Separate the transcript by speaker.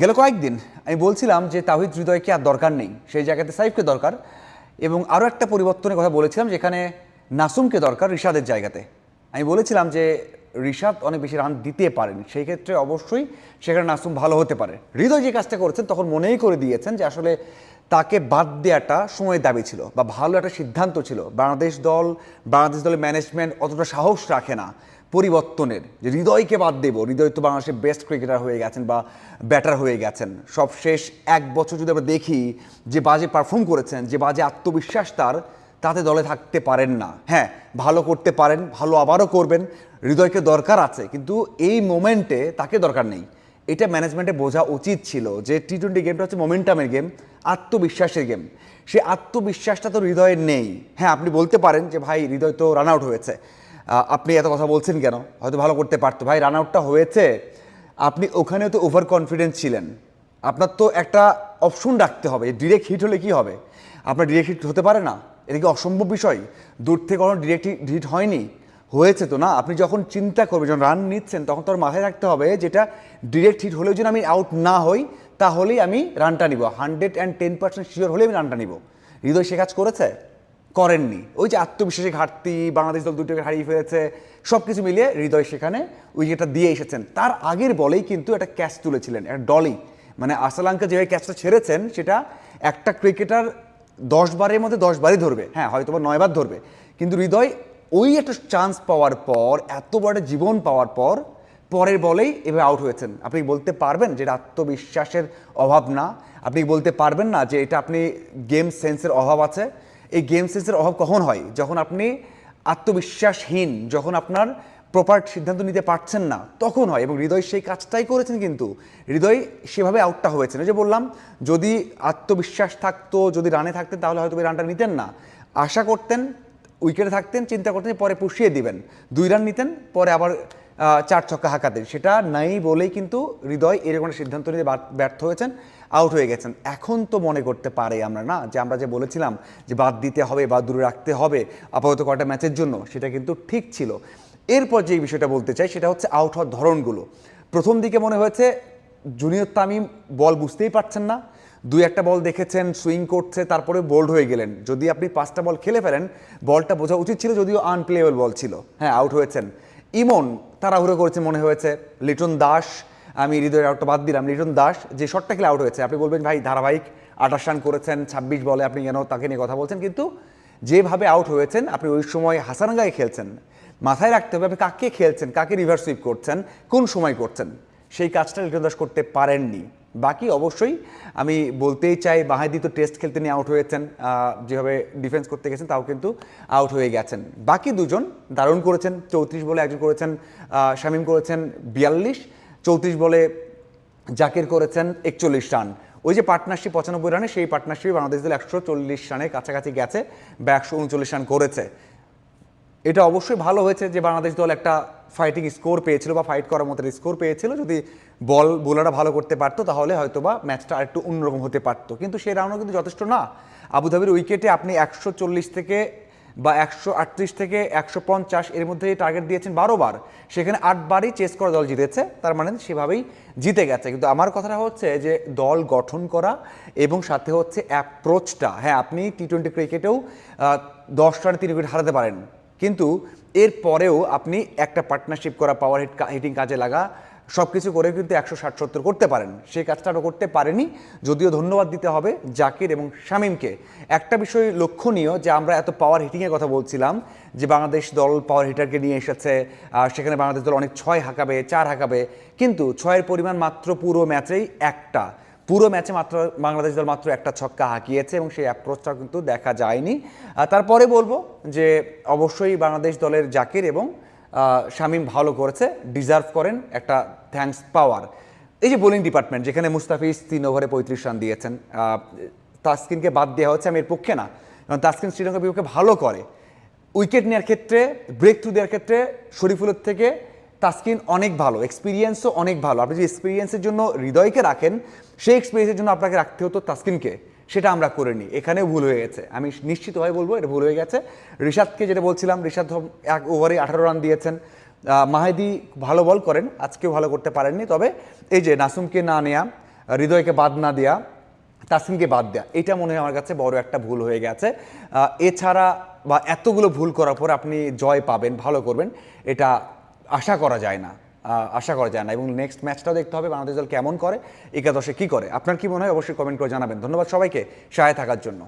Speaker 1: গেল কয়েকদিন, আমি বলছিলাম যে তাহিদ হৃদয়কে আর দরকার নেই, সেই জায়গাতে সাইফকে দরকার। এবং আরও একটা পরিবর্তনের কথা বলেছিলাম যেখানে নাসুমকে দরকার রিশাদের জায়গাতে। আমি বলেছিলাম যে রিশাদ অনেক বেশি রান দিতে পারেন, সেই ক্ষেত্রে অবশ্যই সেখানে নাসুম ভালো হতে পারে। হৃদয় যে কাজটা করেছেন তখন মনেই করে দিয়েছেন যে আসলে তাকে বাদ দেওয়াটা সময়ের দাবি ছিল বা ভালো একটা সিদ্ধান্ত ছিল। বাংলাদেশ দল, বাংলাদেশ দলের ম্যানেজমেন্ট অতটা সাহস রাখে না। পরিবর্তনের, যে হৃদয়কে বাদ দেবো, হৃদয় তো বাংলাদেশের বেস্ট ক্রিকেটার হয়ে গেছেন বা ব্যাটার হয়ে গেছেন। সব শেষ এক বছর যদি আমরা দেখি যে বাজে পারফর্ম করেছেন, যে বাজে আত্মবিশ্বাস তার, তাতে দলে থাকতে পারেন না। হ্যাঁ ভালো করতে পারেন, ভালো আবারও করবেন, হৃদয়কে দরকার আছে, কিন্তু এই মোমেন্টে তাকে দরকার নেই। এটা ম্যানেজমেন্টে বোঝা উচিত ছিল যে টি টোয়েন্টি গেমটা হচ্ছে মোমেন্টামের গেম আত্মবিশ্বাসের গেম সে আত্মবিশ্বাসটা তো হৃদয়ের নেই। হ্যাঁ আপনি বলতে পারেন যে, ভাই, হৃদয় তো রান আউট হয়েছে। আপনি এত কথা বলছেন কেন? হয়তো ভালো করতে পারতো। ভাই রান আউটটা হয়েছে। আপনি ওখানেও তো ওভার কনফিডেন্স ছিলেন। আপনার তো একটা অপশন রাখতে হবে। ডিরেক্ট হিট হলে কি হবে? আপনার ডিরেক্ট হিট হতে পারে না? এটা কি অসম্ভব বিষয়? দূর থেকে কোনো ডিরেক্ট হিট হয়নি? হয়েছে তো না? আপনি যখন চিন্তা করবেন, যখন রান নিচ্ছেন, তখন তোর মাথায় রাখতে হবে যেটা ডিরেক্ট হিট হলেও যেন আমি আউট না হই, তাহলেই আমি রানটা নিব। Hundred and ten percent sure হলেই আমি রানটা নিব। হৃদয় সে কাজ করেছে? করেননি। ওই যে আত্মবিশ্বাসের ঘাটতি, বাংলাদেশ দল দুটোকে হারিয়ে ফেলেছে সব কিছু মিলিয়ে হৃদয় সেখানে উইকেটটা দিয়ে এসেছেন। তার আগের বলেই কিন্তু একটা ক্যাচ তুলেছিলেন, একটা ডলি। মানে আসালাঙ্কা যেভাবে ক্যাচটা ছেড়েছেন, সেটা একটা ক্রিকেটার দশ বারের মধ্যে দশ বারই ধরবে। হ্যাঁ হয়তো বা নয় বার ধরবে। কিন্তু হৃদয় ওই একটা চান্স পাওয়ার পর, এত বড় জীবন পাওয়ার পর, পরের বলেই এভাবে আউট হয়েছেন। আপনি বলতে পারবেন যে এটা আত্মবিশ্বাসের অভাব না? আপনি বলতে পারবেন না যে এটা আপনি গেম সেন্সের অভাব আছে? গেম সেন্সের অভাব কখন হয়? যখন আপনি আত্মবিশ্বাসহীন, যখন আপনার প্রপার সিদ্ধান্ত নিতে পারছেন না, তখন হয় এবং হৃদয় সেই কাজটাই করেছেন কিন্তু হৃদয় সেভাবে আউটটা হয়েছেন যে বললাম, যদি আত্মবিশ্বাস থাকতো, যদি রানে থাকতেন, তাহলে হয়তো রানটা নিতেন না। আশা করতেন উইকেটে থাকতেন, চিন্তা করতেন পরে পুষিয়ে দিবেন। দুই রান নিতেন, পরে আবার চার ছক্কা হাঁকাতেন সেটা নাই বলেই কিন্তু হৃদয় এরকম একটা সিদ্ধান্ত নিতে ব্যর্থ হয়েছেন আউট হয়ে গেছেন। এখন তো মনে করতে পারে আমরা, না? যে আমরা যে বলেছিলাম যে বাদ দিতে হবে, বা দূরে রাখতে হবে আপাতত কটা ম্যাচের জন্য, সেটা কিন্তু ঠিক ছিল। এরপর যে বিষয়টা বলতে চাই, সেটা হচ্ছে আউট হওয়ার ধরনগুলো। প্রথম দিকে মনে হয়েছে জুনিয়র তামিম বল বুঝতেই পারছেন না। দুই একটা বল দেখেছেন সুইং করছে, তারপরে বোল্ড হয়ে গেলেন। যদি আপনি পাঁচটা বল খেলে ফেলেন, বলটা বোঝা উচিত ছিল, যদিও আনপ্লেয়েবল বল ছিল। হ্যাঁ আউট হয়েছেন। ইমন তাড়াহুড়ো করেছে মনে হয়েছে। লিটন দাস, আমি হৃদয়ের আউটটা বাদ দিলাম। লিটন দাস, যে শটটা খেলে আউট হয়েছে, আপনি বলবেন, ভাই, ধারাবাহিক আঠাশ রান করেছেন, ছাব্বিশ বলে আপনি কেন তাকে নিয়ে কথা বলছেন? কিন্তু যেভাবে আউট হয়েছেন, আপনি ওই সময় হাসানগায়ে খেলছেন। মাথায় রাখতে হবে আপনি কাকে খেলছেন, কাকে রিভার্স সুইপ করছেন, কোন সময় করছেন। সেই কাজটা লিটন দাস করতে পারেননি। বাকি অবশ্যই আমি বলতেই চাই বাহাদি তো টেস্ট খেলতে নিয়ে আউট হয়েছেন যেভাবে ডিফেন্স করতে গেছেন তাও কিন্তু আউট হয়ে গেছেন। বাকি দুজন দারুণ করেছেন, চৌত্রিশ বলে একজন করেছেন শামীম করেছেন বিয়াল্লিশ, চৌত্রিশ বলে জাকির করেছেন একচল্লিশ রান। ওই যে পার্টনারশিপ পঁচানব্বই রানে সেই পার্টনারশিপ বাংলাদেশ দল একশো চল্লিশ রানের কাছাকাছি গেছে বা একশো উনচল্লিশ রান করেছে। এটা অবশ্যই ভালো হয়েছে যে বাংলাদেশ দল একটা ফাইটিং স্কোর পেয়েছিল বা ফাইট করার মতো স্কোর পেয়েছিল। যদি বল বোলাররা ভালো করতে পারতো, তাহলে হয়তো বা ম্যাচটা আরেকটু অন্যরকম হতে পারতো। কিন্তু সেই রাউন্ডও কিন্তু যথেষ্ট না। আবুধাবির উইকেটে আপনি একশো চল্লিশ থেকে বা একশো আটত্রিশ থেকে একশো পঞ্চাশ এর মধ্যে টার্গেট দিয়েছেন বারো বার। সেখানে আটবারই চেস করা দল জিতেছে। তার মানে সেভাবেই জিতে গেছে। কিন্তু আমার কথাটা হচ্ছে যে দল গঠন করা এবং সাথে হচ্ছে অ্যাপ্রোচটা হ্যাঁ আপনি টি টোয়েন্টি ক্রিকেটেও দশ রানে তিন উইকেট হারাতে পারেন। কিন্তু এর পরেও আপনি একটা পার্টনারশিপ করা পাওয়ার হিট হিটিং কাজে লাগা সব কিছু করে কিন্তু একশো ষাট, সত্তর করতে পারেন। সেই কাজটা আরও করতে পারেনি। যদিও ধন্যবাদ দিতে হবে জাকির এবং শামীমকে। একটা বিষয় লক্ষণীয় যে আমরা এত পাওয়ার হিটিংয়ের কথা বলছিলাম, যে বাংলাদেশ দল পাওয়ার হিটারকে নিয়ে এসেছে সেখানে বাংলাদেশ দল অনেক ছয় হাঁকাবে, চার হাঁকাবে, কিন্তু ছয়ের পরিমাণ মাত্র পুরো ম্যাচেই একটা। পুরো ম্যাচে মাত্র বাংলাদেশ দল মাত্র একটা ছক্কা হাঁকিয়েছে এবং সেই অ্যাপ্রোচটা কিন্তু দেখা যায়নি। তারপরে বলব যে অবশ্যই বাংলাদেশ দলের জাকির এবং শামীম ভালো করেছে ডিজার্ভ করেন একটা থ্যাঙ্কস পাওয়ার। এই যে বোলিং ডিপার্টমেন্ট যেখানে মুস্তাফিজ তিন ওভারে পঁয়ত্রিশ রান দিয়েছেন তাসকিনকে বাদ দেওয়া হচ্ছে আমি এর পক্ষে না, কারণ তাসকিন শ্রীলঙ্কার বিপক্ষে ভালো করে। উইকেট নেওয়ার ক্ষেত্রে ব্রেক থ্রু দেওয়ার ক্ষেত্রে, শরীফুলের থেকে তাসকিন অনেক ভালো এক্সপিরিয়েন্সও অনেক ভালো। আপনি যে এক্সপিরিয়েন্সের জন্য হৃদয়কে রাখেন, সেই এক্সপিরিয়েন্সের জন্য আপনাকে রাখতে হতো তাসকিনকে সেটা আমরা করে নিই। এখানেও ভুল হয়ে গেছে। আমি নিশ্চিতভাবে বলব, এটা ভুল হয়ে গেছে। রিশাদকে যেটা বলছিলাম হোম এক ওভারে আঠারো রান দিয়েছেন। মাহেদি ভালো বল করেন, আজকেও ভালো করতে পারেননি। তবে এই যে নাসুমকে না নেয়া, হৃদয়কে বাদ না দেয়া তাসকিনকে বাদ দেওয়া এটা মনে হয় আমার কাছে বড় একটা ভুল হয়ে গেছে। এছাড়া বা এতগুলো ভুল করার পর আপনি জয় পাবেন, ভালো করবেন। এটা আশা করা যায় না আশা করা যায় না। এবং নেক্সট ম্যাচটাও দেখতে হবে বাংলাদেশ দল কেমন করে, একাদশে কী করে। আপনার কি মনে হয়? অবশ্যই কমেন্ট করে জানাবেন। ধন্যবাদ সবাইকে সহায় থাকার জন্য।